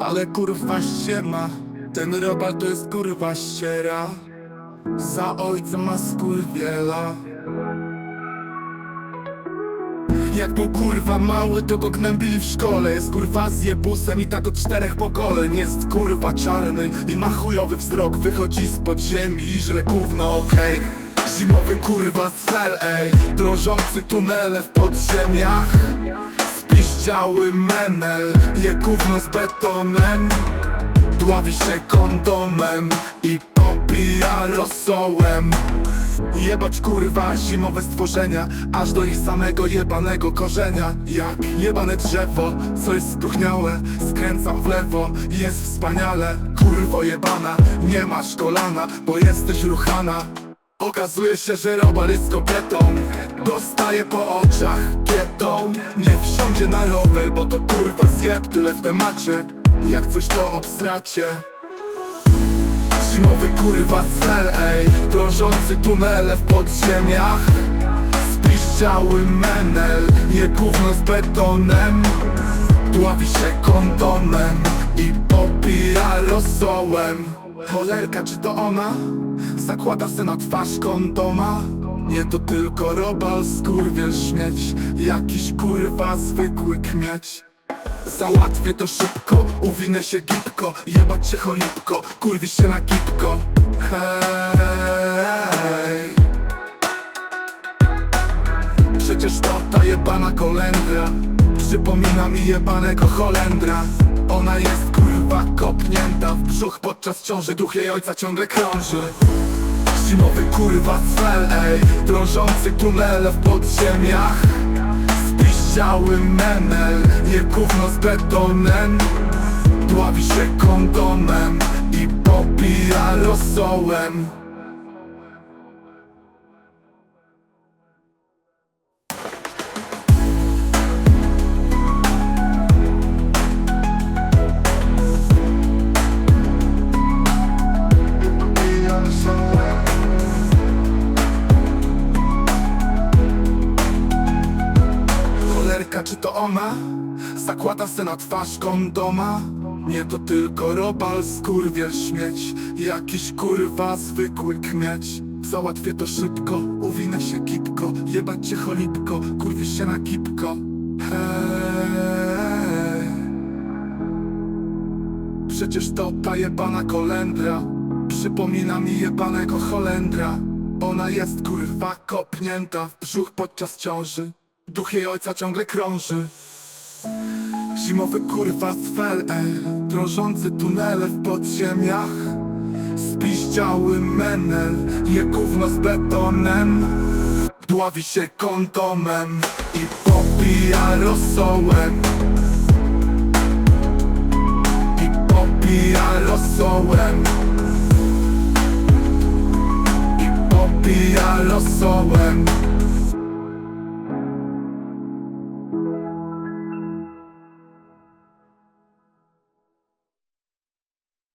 Ale kurwa ściema Ten robal to jest kurwa ściera. Za ojca ma skurwiela. Jak był kurwa mały, to go gnębili w szkole. Jest kurwa z jebusem i tak od czterech pokoleń. Jest kurwa czarny i ma chujowy wzrok. Wychodzi z podziemi i żre gówno, okej. Zimowy kurwa cel, ej Drążący tunele w podziemiach Spiździały menel Je gówno z betonem. Dławi się kondomem I popija rosołem. Jebać kurwa zimowe stworzenia Aż do ich samego jebanego korzenia. Jak jebane drzewo, co jest spróchniałe Skręcam w lewo jest wspaniale. Kurwo jebana, nie masz kolana Bo jesteś ruchana Okazuje się, że robal jest kobietą Dostaje po oczach kietą Nie wsiądzie na rower, bo to kurwa zjeb Tyle w temacie. Jak coś to obstracie. Zimowy kurwa cel, ej. Drążący tunele w podziemiach. Spiszczały menel Je gówno z betonem. Dławi się kondomem I popija rosołem Cholerka, czy to ona? Zakłada se na twarz kondoma. Nie to tylko robal, skurwiel śmieć Jakiś kurwa zwykły kmieć. Załatwię to szybko, uwinę się gipko. Jebać się cholipko, kurwi się na kipko Hej. Przecież to ta jebana kolendra. Przypomina mi jebanego Holendra Ona jest kurwa brzuch podczas ciąży Duch jej ojca ciągle krąży. Zimowy kurwa cel, ej Drążący tunele w podziemiach. Spiździały menel Nie gówno z betonem. Dławi się kondomem I popija rosołem Czy to ona? Zakłada se na twarz kondoma Nie to tylko robal, skurwiel śmieć. Jakiś kurwa zwykły kmieć. Załatwię to szybko, uwinę się kipko Jebać cię cholipko, kurwisz się na kipko. Hej. Przecież to ta jebana kolendra. Przypomina mi jebanego Holendra. Ona jest kurwa kopnięta w brzuch podczas ciąży Duch jej ojca ciągle krąży. Zimowy kurwa sfel, ej Drążący tunele w podziemiach. Spiździały menel Je gówno z betonem. Dławi się kondomem I popija rosołem. I popija rosołem. I popija rosołem